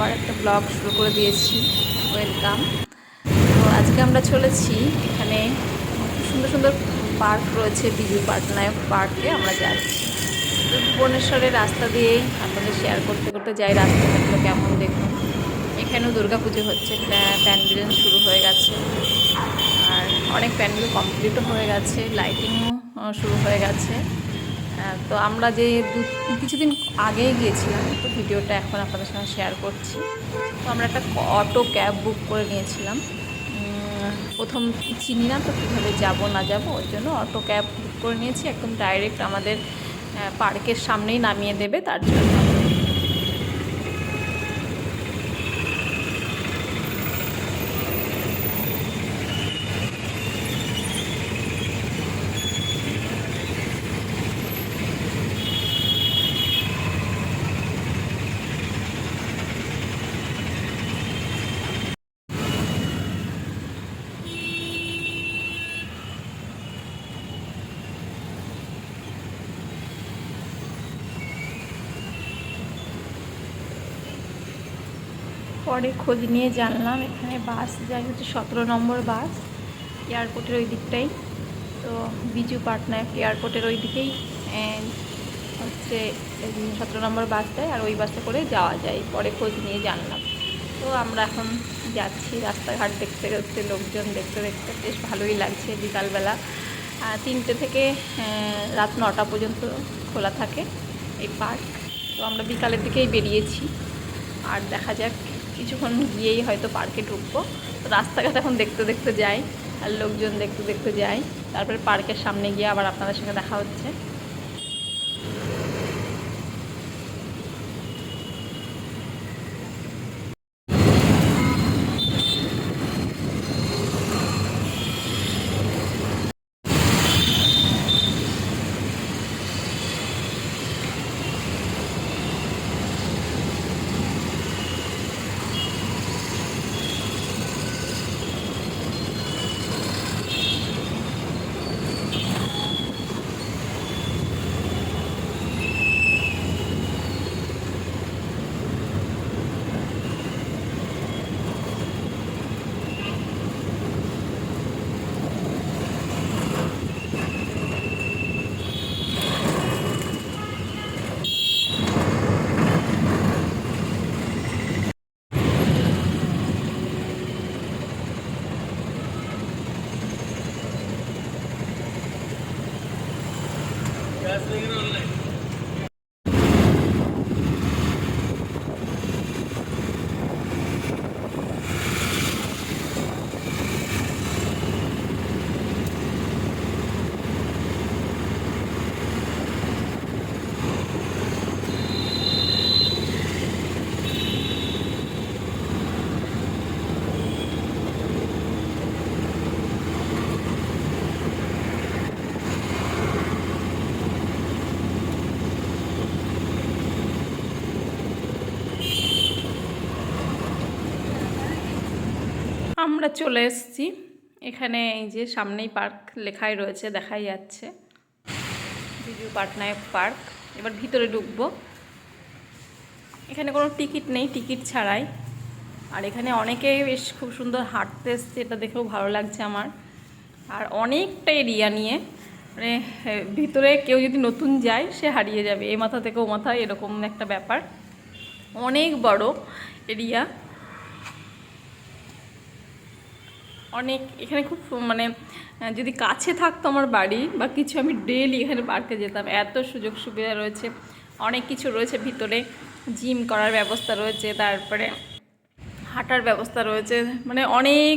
আবার একটা ব্লগ শুরু করে দিয়েছি। ওয়েলকাম তো আজকে আমরা চলেছি এখানে সুন্দর সুন্দর পার্ক রয়েছে বিজু পাটনায়ক পার্কে। আমরা যাচ্ছি। তো ভুবনেশ্বরের রাস্তা দিয়ে আপনাদের শেয়ার করতে করতে যাই রাস্তাগুলো কেমন দেখুন। এখানেও দুর্গা পুজো হচ্ছে, প্যা- প্যান্ডেল শুরু হয়ে গেছে। আর অনেক প্যান্ডেল কমপ্লিটও হয়ে গেছে লাইটিংও শুরু হয়ে গেছে। তো আমরা যে কিছুদিন আগেই গিয়েছিলাম, তো ভিডিওটা এখন আপনাদের সঙ্গে শেয়ার করছি। তো আমরা একটা অটো ক্যাব বুক করে নিয়েছিলাম। প্রথম চিনি না তো কীভাবে যাব, না যাব ওর জন্য অটো ক্যাব বুক করে নিয়েছি। একদম ডাইরেক্ট আমাদের পার্কের সামনেই নামিয়ে দেবে, তার জন্য। পরে খোঁজ নিয়ে জানলাম, এখানে বাস যায় হচ্ছে সতেরো নম্বর বাস, এয়ারপোর্টের ওই দিকটাই। তো বিজু পাটনায়ক এয়ারপোর্টের ওই দিকেই হচ্ছে সতেরো নম্বর বাসটায় আর ওই বাসে করে যাওয়া যায়, পরে খোঁজ নিয়ে জানলাম। তো আমরা এখন যাচ্ছি রাস্তাঘাট দেখতে দেখতে, লোকজন দেখতে দেখতে, বেশ ভালোই লাগছে বিকালবেলা। তিনটে থেকে রাত নটা পর্যন্ত খোলা থাকে এই পার্ক। তো আমরা বিকালের দিকেই বেরিয়েছি। আর দেখা যাক কিছুক্ষণ গিয়েই হয়তো পার্কে ঢুকবো। রাস্তাঘাট এখন দেখতে দেখতে যাই আর লোকজন দেখতে দেখতে যাই। তারপরে পার্কের সামনে গিয়ে আবার আপনাদের সঙ্গে দেখা হচ্ছে। আমরা চলে এসেছি। এখানে এই যে সামনেই পার্ক লেখাই রয়েছে, দেখাই যাচ্ছে। বিজু পাটনায়ক পার্ক। এবার ভিতরে ঢুকবো। এখানে কোনো টিকিট নেই, টিকিট ছাড়াই। আর এখানে অনেকেই বেশ খুব সুন্দর হাঁটতে এসছে, এটা দেখেও ভালো লাগছে আমার। আর অনেকটা এরিয়া নিয়ে মানে ভিতরে কেউ যদি নতুন যায়, সে হারিয়ে যাবে। এ মাথা থেকে ও মাথা, এরকম একটা ব্যাপার। অনেক বড় এরিয়া। অনেক এখানে খুব মানে যদি কাছে থাকতো আমার বাড়ি বা কিছু আমি ডেলি এখানে পার্কে যেতাম। এত সুযোগ সুবিধা রয়েছে, অনেক কিছু রয়েছে। ভিতরে জিম করার ব্যবস্থা রয়েছে, তারপরে হাঁটার ব্যবস্থা রয়েছে মানে অনেক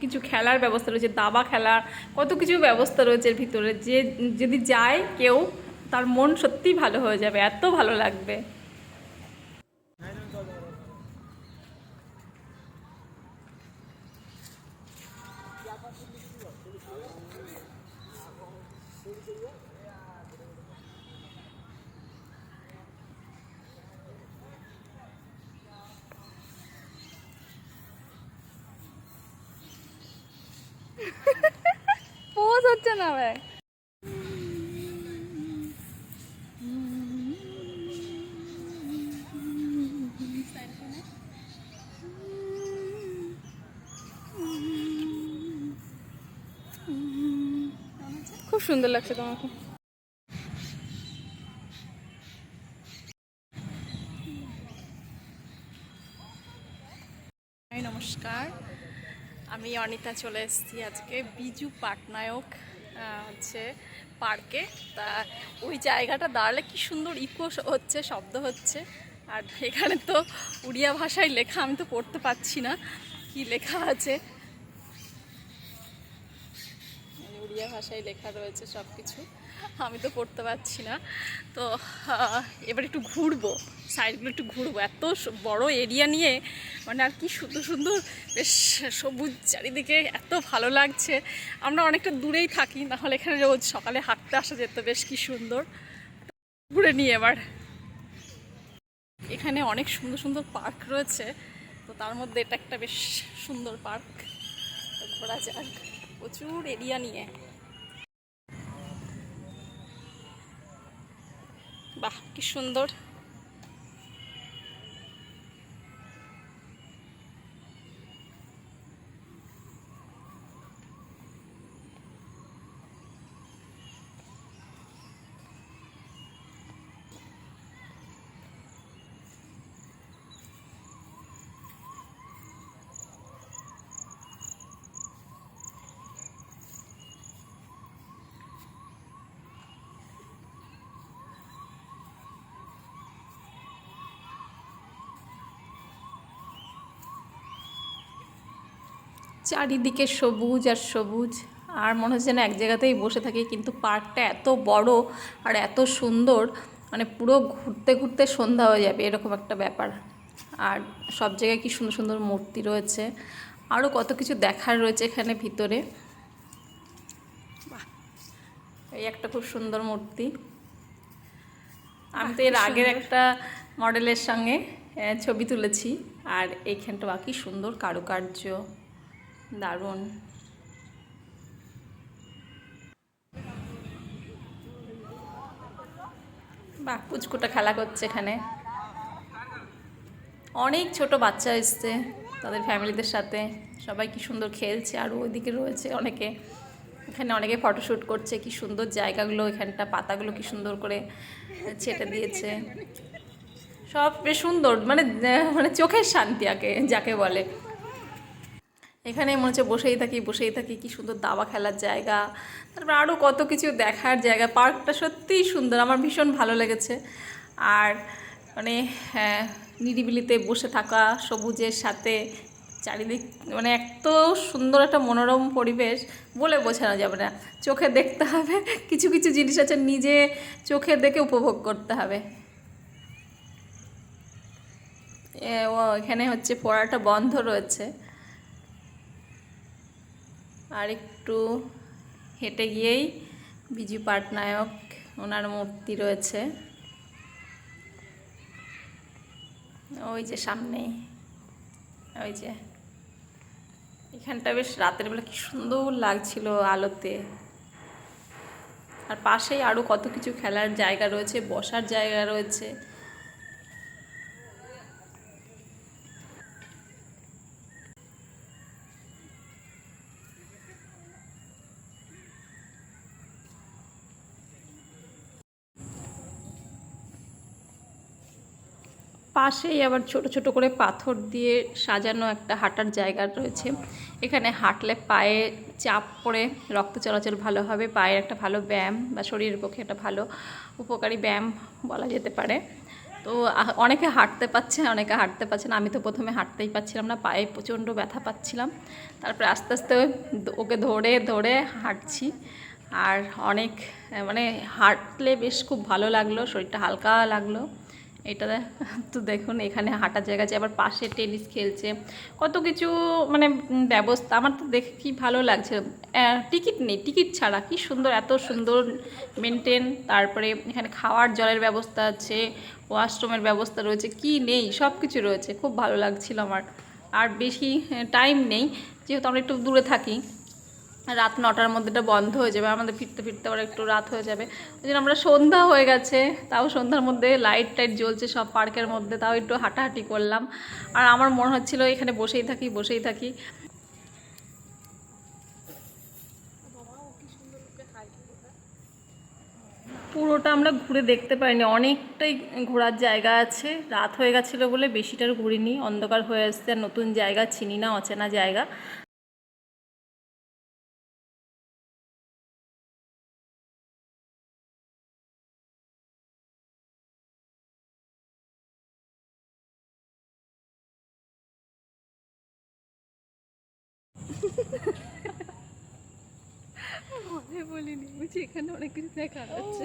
কিছু খেলার ব্যবস্থা রয়েছে, দাবা খেলার কত কিছু ব্যবস্থা রয়েছে ভিতরে। যে, যদি যায় কেউ, তার মন সত্যিই ভালো হয়ে যাবে, এত ভালো লাগবে। না ভাই? খুব সুন্দর লাগছে তোমাকে। নমস্কার। আমি অনিতা চলে এসেছি আজকে বিজু পাটনায়ক হচ্ছে পার্কে। তা ওই জায়গাটা দাঁড়ালে কি সুন্দর ইকো হচ্ছে, শব্দ হচ্ছে। আর এখানে তো উড়িয়া ভাষায় লেখা, আমি তো পড়তে পারছি না কি লেখা আছে। উড়িয়া ভাষায় লেখা রয়েছে সব কিছু আমি তো করতে পারছি না। তো এবার একটু ঘুরবো সাইডগুলো একটু ঘুরবো। এত বড় এরিয়া নিয়ে মানে আর কি সুন্দর সুন্দর, বেশ সবুজ চারিদিকে, এত ভালো লাগছে। আমরা অনেকটা দূরেই থাকি নাহলে এখানে রোজ সকালে হাঁটতে আসা যেত, বেশ কি সুন্দর। ঘুরে নিয়ে এবার। এখানে অনেক সুন্দর সুন্দর পার্ক রয়েছে, তো তার মধ্যে এটা একটা বেশ সুন্দর পার্ক ঘোরা যাক, প্রচুর এরিয়া নিয়ে। বাহ কি সুন্দর। চারিদিকে সবুজ আর সবুজ। আর মনে হচ্ছে না এক জায়গাতেই বসে থাকি কিন্তু পার্কটা এত বড় আর এত সুন্দর মানে পুরো ঘুরতে ঘুরতে সন্ধ্যা হয়ে যাবে এরকম একটা ব্যাপার। আর সব জায়গায় কি সুন্দর সুন্দর মূর্তি রয়েছে। আরও কত কিছু দেখার রয়েছে এখানে ভিতরে। এই একটা খুব সুন্দর মূর্তি। আমি তো এর আগের একটা মডেলের সঙ্গে ছবি তুলেছি। আর এইখানটা বাকি সুন্দর কারুকার্য। দারুণ। বাহ পুচকুটা খেলা করছে এখানে। অনেক ছোট বাচ্চা এসছে তাদের ফ্যামিলিদের সাথে। সবাই কি সুন্দর খেলছে, আর ওইদিকে রয়েছে অনেকে। এখানে অনেকে ফটোশ্যুট করছে, কি সুন্দর জায়গাগুলো, এখানটা পাতাগুলো কি সুন্দর করে ছেটে দিয়েছে। সব বেশ সুন্দর মানে মানে চোখের শান্তি আগে, যাকে বলে। এখানে মনে হচ্ছে বসেই থাকি বসেই থাকি কি সুন্দর দাবা খেলার জায়গা। তারপর আরও কত কিছু দেখার জায়গা। পার্কটা সত্যিই সুন্দর আমার ভীষণ ভালো লেগেছে। আর মানে হ্যাঁ, নিরিবিলিতে বসে থাকা সবুজের সাথে চারিদিক মানে এত সুন্দর একটা মনোরম পরিবেশ বলে বোঝানো যাবে না। চোখে দেখতে হবে কিছু কিছু জিনিস আছে নিজে চোখে দেখে উপভোগ করতে হবে। এখানে হচ্ছে পড়াটা বন্ধ রয়েছে। আর একটু হেঁটে গিয়েই বিজু পাটনায়ক ওনার মূর্তি রয়েছে। ওই যে সামনেই, ওই যে। এখানটা বেশ রাতের বেলা কি সুন্দর লাগছিল আলোতে। আর পাশেই আরও কত কিছু খেলার জায়গা রয়েছে, বসার জায়গা রয়েছে। পাশেই আবার ছোট ছোট করে পাথর দিয়ে সাজানো একটা হাঁটার জায়গা রয়েছে। এখানে হাঁটলে পায়ে চাপ পড়ে রক্ত চলাচল ভালো হবে, পায়ের একটা ভালো ব্যায়াম বা শরীরের পক্ষে একটা ভালো উপকারী ব্যায়াম বলা যেতে পারে। তো অনেকে হাঁটতে পারছে অনেকে হাঁটতে পারছে না। আমি তো প্রথমে হাঁটতেই পারছিলাম না, পায়ে প্রচণ্ড ব্যথা পাচ্ছিলাম। তারপরে আস্তে আস্তে ওকে ধরে ধরে হাঁটছি। আর অনেক মানে হাঁটলে বেশ খুব ভালো লাগল, শরীরটা হালকা লাগল। এটা তো দেখুন, এখানে হাঁটার জায়গা আছে, আবার পাশে টেনিস খেলছে। কত কিছু মানে ব্যবস্থা, আমার তো দেখে কি ভালো লাগছে। টিকিট নেই, টিকিট ছাড়া, কি সুন্দর, এত সুন্দর মেনটেন তারপরে এখানে খাওয়ার জলের ব্যবস্থা আছে, ওয়াশরুমের ব্যবস্থা রয়েছে, কি নেই সব কিছু রয়েছে, খুব ভালো লাগছিল আমার। আর বেশি টাইম নেই, যেহেতু আমরা একটু দূরে থাকি। রাত নটার মধ্যে এটা বন্ধ হয়ে যাবে, আমাদের ফিরতে ফিরতে আবার একটু রাত হয়ে যাবে। ওই জন্য আমরা সন্ধ্যা হয়ে গেছে, তাও সন্ধ্যার মধ্যে লাইট টাইট জ্বলছে সব পার্কের মধ্যে, তাও একটু হাঁটাহাঁটি করলাম। আর আমার মনে হচ্ছিল এখানে বসেই থাকি বসেই থাকি। পুরোটা আমরা ঘুরে দেখতে পাইনি, অনেকটাই ঘোরার জায়গা আছে। রাত হয়ে গেছিল বলে বেশিটার ঘুরিনি, অন্ধকার হয়ে আসছে আর নতুন জায়গা, চিনি না, অচেনা জায়গা। বুঝি এখানে অনেক কিছু দেখা যাচ্ছে।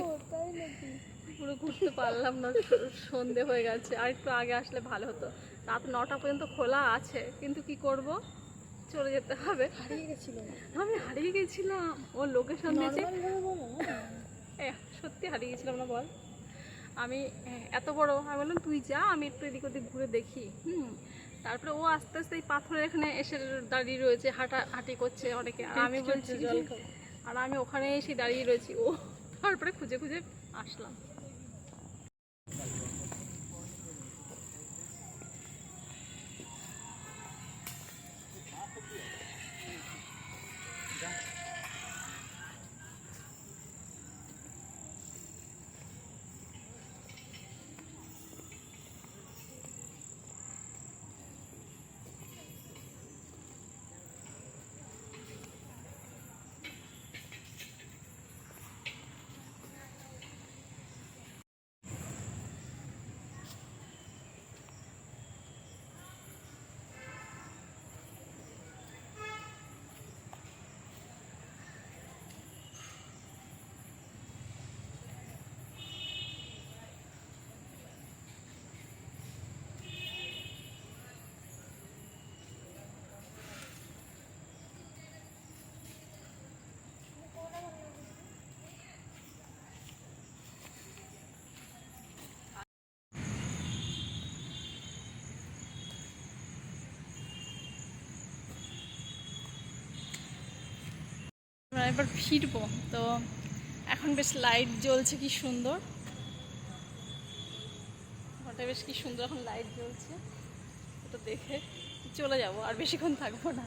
পুরো ঘুরতে পারলাম না সন্ধে হয়ে গেছে। আর একটু আগে আসলে ভালো হতো। রাত নটা পর্যন্ত খোলা আছে কিন্তু কি করব? চলে যেতে হবে। হারিয়ে গেছিল আমি হারিয়ে গেছিলাম। ও লোকেশন দিয়েছে সত্যি হারিয়ে গেছিলাম না বল। আমি এত বড়। আমি বললাম তুই যা আমি একটু এদিক ওদিক ঘুরে দেখি। হুম। তারপরে ও আস্তে আস্তে এই পাথরের এখানে এসে দাঁড়িয়ে রয়েছে হাঁটা হাঁটি করছে অনেকে। আমি বলছি জল খাও। আর আমি ওখানে এসে দাঁড়িয়ে রয়েছি। ও তারপরে খুঁজে খুঁজে আসলাম। এবার ফিরবো। তো এখন বেশ লাইট জ্বলছে কি সুন্দর। ঘরটা বেশ কি সুন্দর, এখন লাইট জ্বলছে। ওটা দেখে চলে যাব, আর বেশিক্ষণ থাকব না।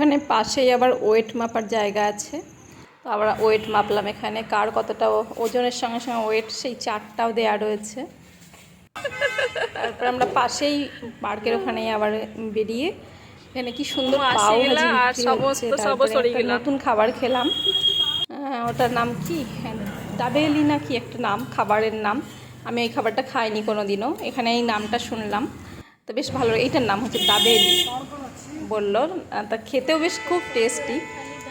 ওখানে পাশেই আবার ওয়েট মাপার জায়গা আছে। তো আমরা ওয়েট মাপলাম এখানে কার কতটা ওজনের সঙ্গে সঙ্গে ওয়েট সেই চারটাও দেয়া রয়েছে। তারপর আমরা পাশেই পার্কের ওখানেই আবার বেরিয়ে এখানে কি সুন্দর। নতুন খাবার খেলাম। ওটার নাম কি? হ্যাঁ, দাবেলি না কি একটা নাম খাবারের নাম। আমি এই খাবারটা খাইনি কোনো দিনও এখানে এই নামটা শুনলাম। তো বেশ ভালো এইটার নাম হচ্ছে দাবেলি বলল তা খেতেও বেশ খুব টেস্টি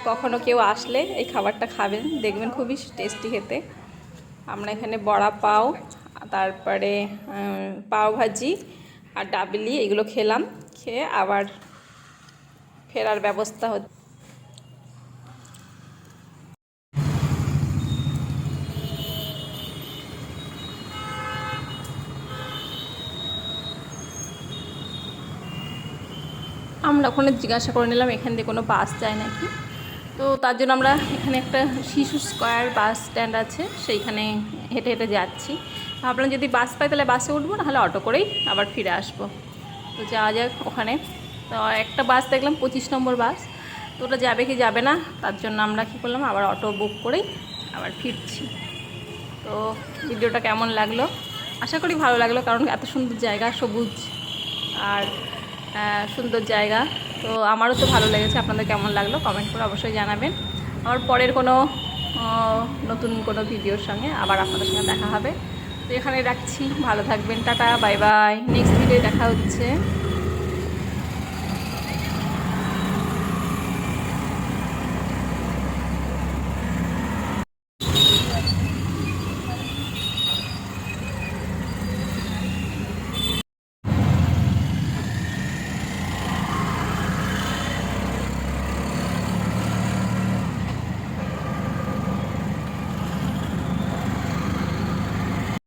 কখনো কেউ আসলে এই খাবারটা খাবেন, দেখবেন খুবই টেস্টি খেতে। আমরা এখানে বড়া পাও, তারপরে পাও ভাজি আর ডাবলি, এগুলো খেলাম। খেয়ে আবার ফেরার ব্যবস্থা হচ্ছে। আমরা ওখানে জিজ্ঞাসা করে নিলাম, এখান দিয়ে কোনো বাস যায় নাকি? তো তার জন্য আমরা এখানে একটা শিশু স্কোয়ার বাস স্ট্যান্ড আছে, সেইখানে হেঁটে হেঁটে যাচ্ছি। ভাবলাম যদি বাস পাই তাহলে বাসে উঠবো নাহলে অটো করেই আবার ফিরে আসব। তো যাওয়া যাক ওখানে। তো একটা বাস দেখলাম, পঁচিশ নম্বর বাস। তো ওটা যাবে কি যাবে না, তার জন্য আমরা কী করলাম, আবার অটো বুক করেই আবার ফিরছি। তো ভিডিওটা কেমন লাগল? আশা করি ভালো লাগল, কারণ এত সুন্দর জায়গা, সবুজ। আর সুন্দর জায়গা। তো আমারও তো ভালো লেগেছে। আপনাদের কেমন লাগল কমেন্ট করে অবশ্যই জানাবেন। আমার পরের কোনো নতুন কোনো ভিডিওর সঙ্গে আবার আপনাদের সঙ্গে দেখা হবে। তো এখানে রাখছি। ভালো থাকবেন। Tata. Bye bye. Next video দেখা হচ্ছে।